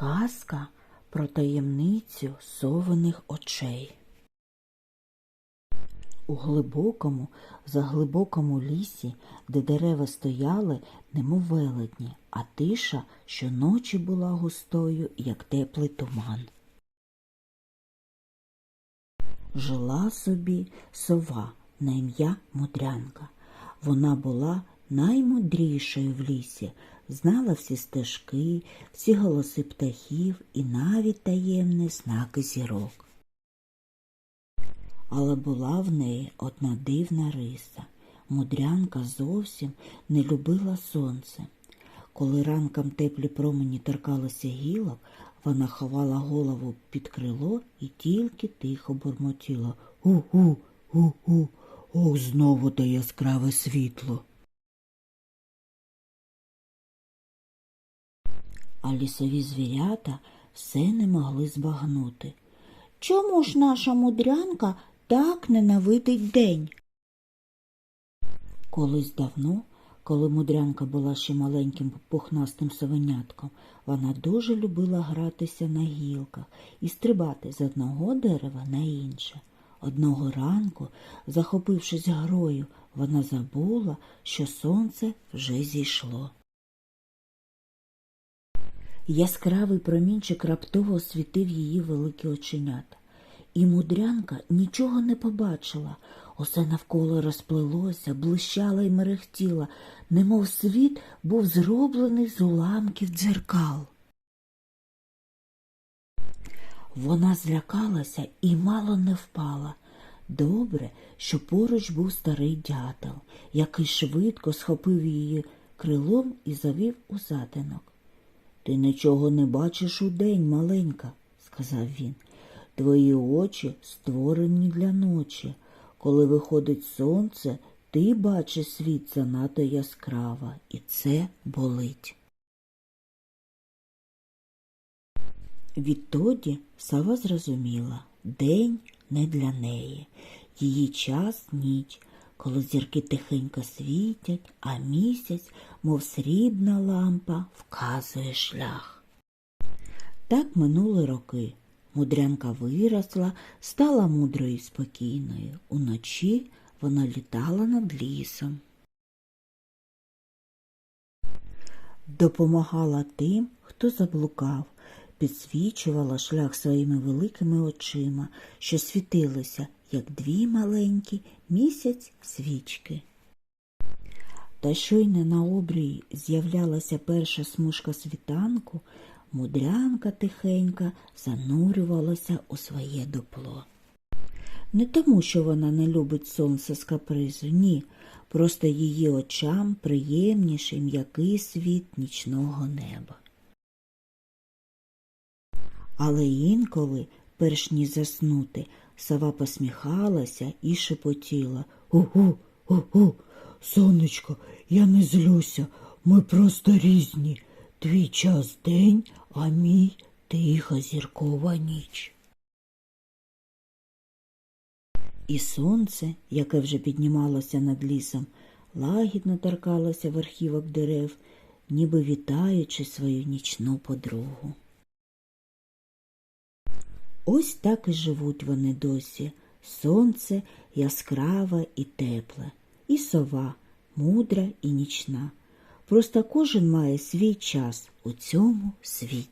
Казка про таємницю совиних очей. У глибокому, заглибокому лісі, де дерева стояли, немов велетні, а тиша щоночі була густою, як теплий туман. Жила собі сова на ім'я Мудрянка. Вона була наймудрішою в лісі, знала всі стежки, всі голоси птахів і навіть таємні знаки зірок. Але була в неї одна дивна риса. Мудрянка зовсім не любила сонце. Коли ранком теплі промені торкалися гілок, вона ховала голову під крило і тільки тихо бурмотіла Гу-гу, гу-гу, ох, знову те яскраве світло. А лісові звірята все не могли збагнути. Чому ж наша мудрянка так ненавидить день? Колись давно, коли мудрянка була ще маленьким пухнастим совенятком, вона дуже любила гратися на гілках і стрибати з одного дерева на інше. Одного ранку, захопившись грою, вона забула, що сонце вже зійшло. Яскравий промінчик раптово освітив її великі оченята. І мудрянка нічого не побачила. Усе навколо розплилося, блищало й мерехтіло, немов світ був зроблений з уламків дзеркал. Вона злякалася і мало не впала. Добре, що поруч був старий дятел, який швидко схопив її крилом і завів у затинок. Ти нічого не бачиш удень, маленька, сказав він. Твої очі створені для ночі. Коли виходить сонце, ти бачиш світ занадто яскраво, і це болить. Відтоді Сава зрозуміла день не для неї, її час ніч, коли зірки тихенько світять, а місяць, мов срібна лампа, вказує шлях. Так минули роки. Мудрянка виросла, стала мудрою і спокійною. Уночі вона літала над лісом. Допомагала тим, хто заблукав, підсвічувала шлях своїми великими очима, що світилися, як дві маленькі місяць свічки. Та щойно на обрії з'являлася перша смужка світанку, мудрянка тихенька занурювалася у своє дупло. Не тому, що вона не любить сонце з капризу, ні, просто її очам приємніший м'який світ нічного неба. Але інколи, перш ніж заснути, сова посміхалася і шепотіла Угу, угу, сонечко, я не злюся, ми просто різні. Твій час день, а мій тиха зіркова ніч. І сонце, яке вже піднімалося над лісом, лагідно торкалося верхівок дерев, ніби вітаючи свою нічну подругу. Ось так і живуть вони досі. Сонце яскраве і тепле, і сова мудра і нічна. Просто кожен має свій час у цьому світі.